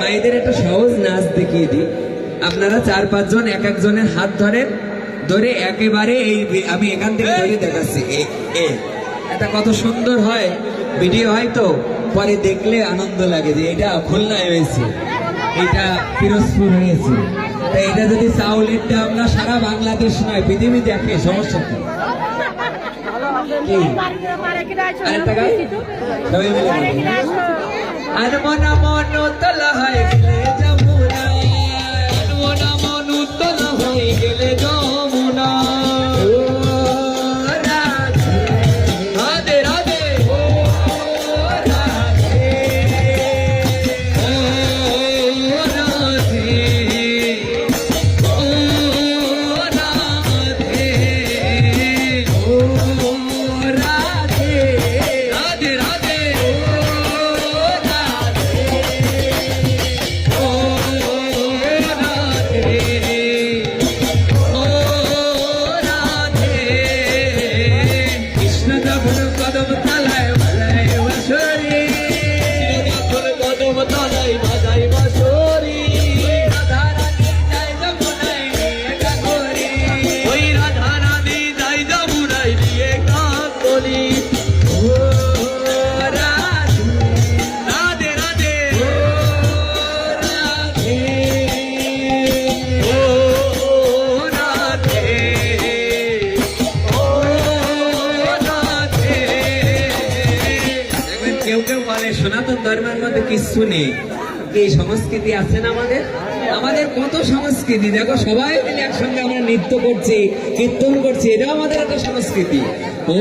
মায়েদের একটা সহজ নাচ দেখিয়ে দিই আপনারা চার পাঁচজন এক একজনের হাত ধরেন, ধরে একেবারে এই আমি এখান থেকে ধরে দেখাচ্ছি এ-। এটা কত সুন্দর হয়, ভিডিও হয় তো, পরে দেখলে আনন্দ লাগে যে এটা খুলনায় হয়েছে, এটা পিরোজপুর হয়েছে। তা এটা যদি চাউলের না, সারা বাংলাদেশ নয়, পৃথিবী দেখে, সমস্যা কি? হয়ে গেলে যমুনা সনাতন ধর্মের মধ্যে কিছু নেই। এই সংস্কৃতি আছে না আমাদের? আমাদের কত সংস্কৃতি? দেখো, সবাই মিলে একসঙ্গে আমরা নৃত্য করছি, কীর্তন করছি, এটাও আমাদের একটা সংস্কৃতি। ও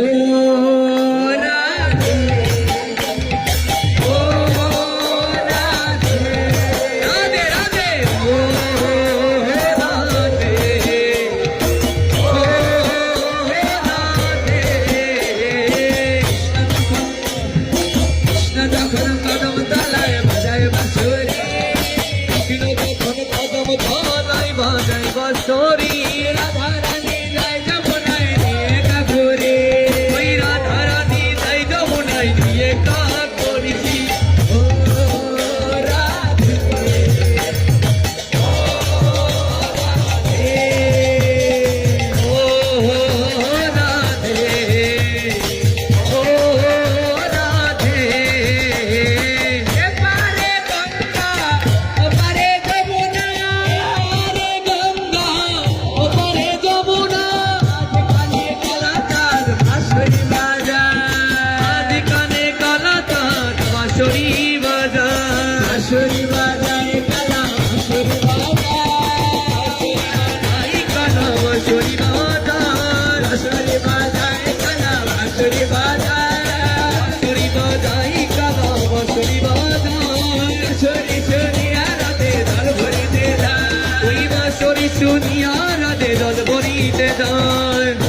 বাঁশরি বাজার। বাঁশরি বাজায় কালা বাঁশরি বাজার। বাঁশরি শুনিয়া রাতে দল ভরিতে দান ওই বাঁশরি শুনিয়া দল ভরিতে যায়।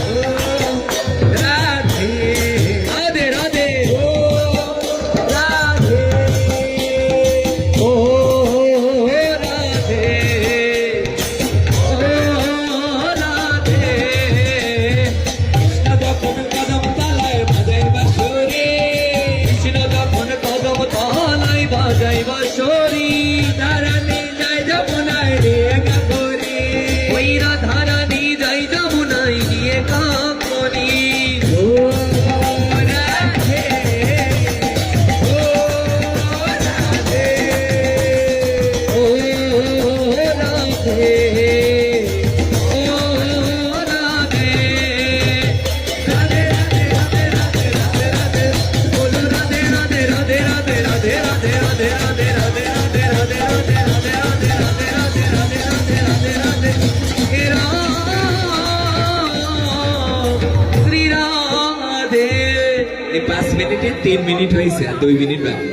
এই পাঁচ মিনিটে তিন মিনিট হয়েছে আর দুই মিনিট বাকি।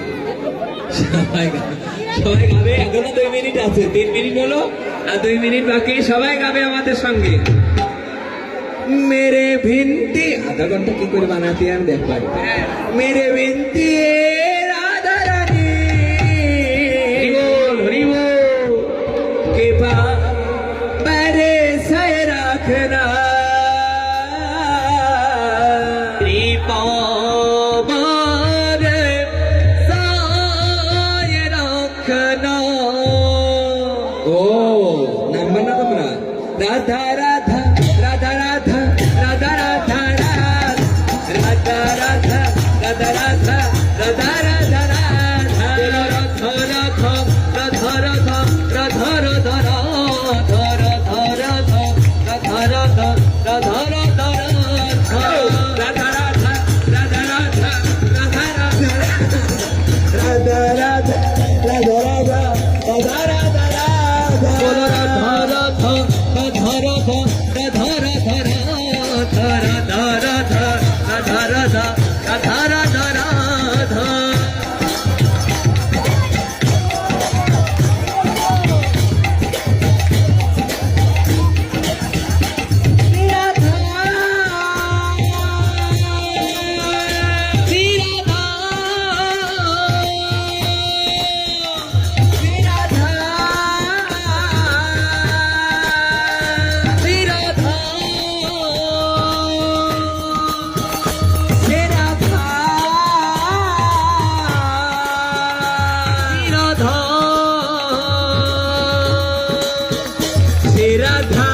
সবাই সবাই গাবে এখনও দুই মিনিট আছে। তিন মিনিট হলো আর দুই মিনিট বাকি। সবাই গাবে আমাদের সঙ্গে। মেরে ভিনতি আধা ঘণ্টা কি করে বানাতে আমি দেখবার হ্যাঁ। মেরে ভিনতি ఓ నమ్మనమ్మ రాధారా 다. राधा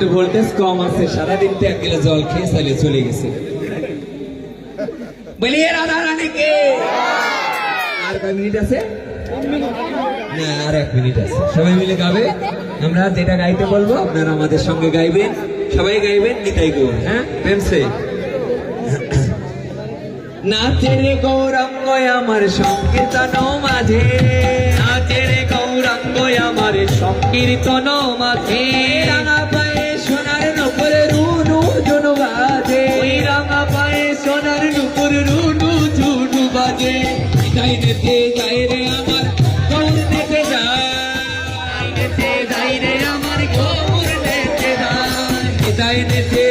একটু ভোল্টেজ কম আছে, সারাদিন তো এক গেলে জল খেয়ে চালিয়ে চলে গেছে। বলিয়ে রাধা রানীকে আর কয় মিনিট আছে? না, আর এক মিনিট আছে। সবাই মিলে গাবে। আমরা যেটা গাইতে বলব, আপনারা আমাদের সঙ্গে গাইবেন। সবাই গাইবেন নিতাই হ্যাঁ? প্রেমসে নাচের গৌরাঙ্গ আমার সংকীর্তন মাঝে। নাচের গৌরাঙ্গ আমার সংকীর্তন মাঝে। in his.